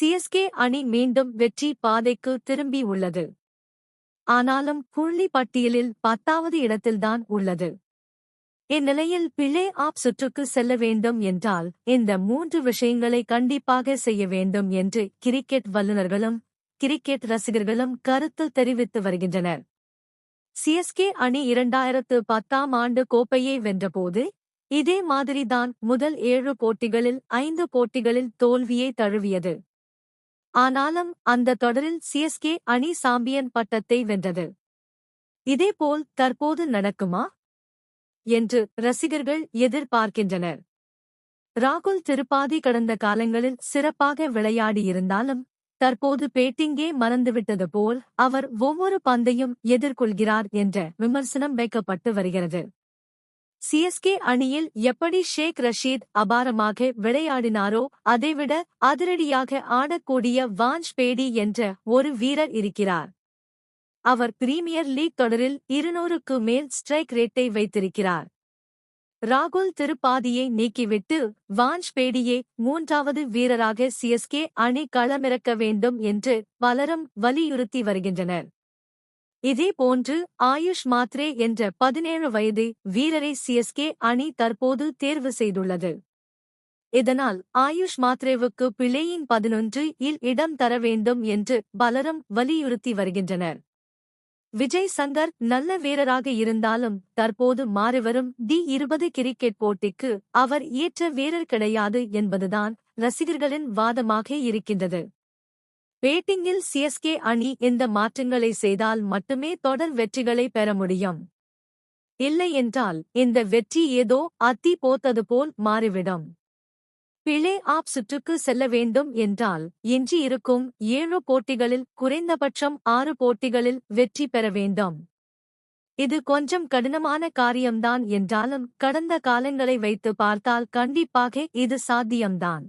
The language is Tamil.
சிஎஸ்கே அணி மீண்டும் வெற்றி பாதைக்கு திரும்பி உள்ளது. ஆனாலும் புள்ளி பட்டியலில் பத்தாவது இடத்தில்தான் உள்ளது. இந்நிலையில் பிளே ஆப் சுற்றுக்கு செல்ல வேண்டும் என்றால் இந்த மூன்று விஷயங்களை கண்டிப்பாக செய்ய வேண்டும் என்று கிரிக்கெட் வல்லுநர்களும் கிரிக்கெட் ரசிகர்களும் கருத்து தெரிவித்து வருகின்றனர். சிஎஸ்கே அணி இரண்டாயிரத்து பத்தாம் ஆண்டு கோப்பையை வென்றபோது இதே மாதிரிதான் முதல் ஏழு போட்டிகளில் ஐந்து போட்டிகளில் தோல்வியை தழுவியது. ஆனாலும் அந்த தொடரில் சிஎஸ்கே அணி சாம்பியன் பட்டத்தை வென்றது. இதேபோல் தற்போது நடக்குமா? என்று ரசிகர்கள் எதிர்பார்க்கின்றனர். ராகுல் திருப்பாதி கடந்த காலங்களில் சிறப்பாக விளையாடியிருந்தாலும் தற்போது பேட்டிங்கே மறந்துவிட்டது போல் அவர் ஒவ்வொரு பந்தையும் எதிர்கொள்கிறார் என்ற விமர்சனம் வைக்கப்பட்டு வருகிறது. சிஎஸ்கே அணியில் எப்படி ஷேக் ரஷீத் அபாரமாக விளையாடினாரோ அதைவிட அதிரடியாக ஆடக்கூடிய வான்ஷ் பேடி என்ற ஒரு வீரர் இருக்கிறார். அவர் பிரீமியர் லீக் தொடரில் இருநூறுக்கு மேல் ஸ்ட்ரைக் ரேட்டை வைத்திருக்கிறார். ராகுல் திருப்பாதியை நீக்கிவிட்டு வான்ஷ் மூன்றாவது வீரராக சிஎஸ்கே அணி களமிறக்க வேண்டும் என்று பலரும் வலியுறுத்தி வருகின்றனர். இதேபோன்று ஆயுஷ் மாத்ரே என்ற பதினேழு வயது வீரரை சிஎஸ்கே அணி தற்போது தேர்வு செய்துள்ளது. இதனால் ஆயுஷ் மாத்ரேவுக்கு பிளேயிங் பதினொன்று இல் இடம் தர வேண்டும் என்று பலரும் வலியுறுத்தி வருகின்றனர். விஜய் சங்கர் நல்ல வீரராக இருந்தாலும் தற்போது மாறிவரும் டி இருபது கிரிக்கெட் போட்டிக்கு அவர் ஏற்ற வீரர் கிடையாது என்பதுதான் ரசிகர்களின் வாதமாக இருக்கின்றது. பேட்டிங்கில் சிஎஸ்கே அணி இந்த மாற்றங்களை செய்தால் மட்டுமே தொடர் வெற்றிகளை பெற முடியும்? இல்லை என்றால் இந்த வெற்றி ஏதோ அத்தி போத்தது போல் மாறிவிடும். பிளே ஆப் சுற்றுக்கு செல்ல வேண்டும் என்றால் எஞ்சி இருக்கும் ஏழு போட்டிகளில் குறைந்தபட்சம் ஆறு போட்டிகளில் வெற்றி பெற வேண்டும். இது கொஞ்சம் கடினமான காரியம்தான் என்றாலும் கடந்த காலங்களை வைத்து பார்த்தால் கண்டிப்பாக இது சாத்தியம்தான்.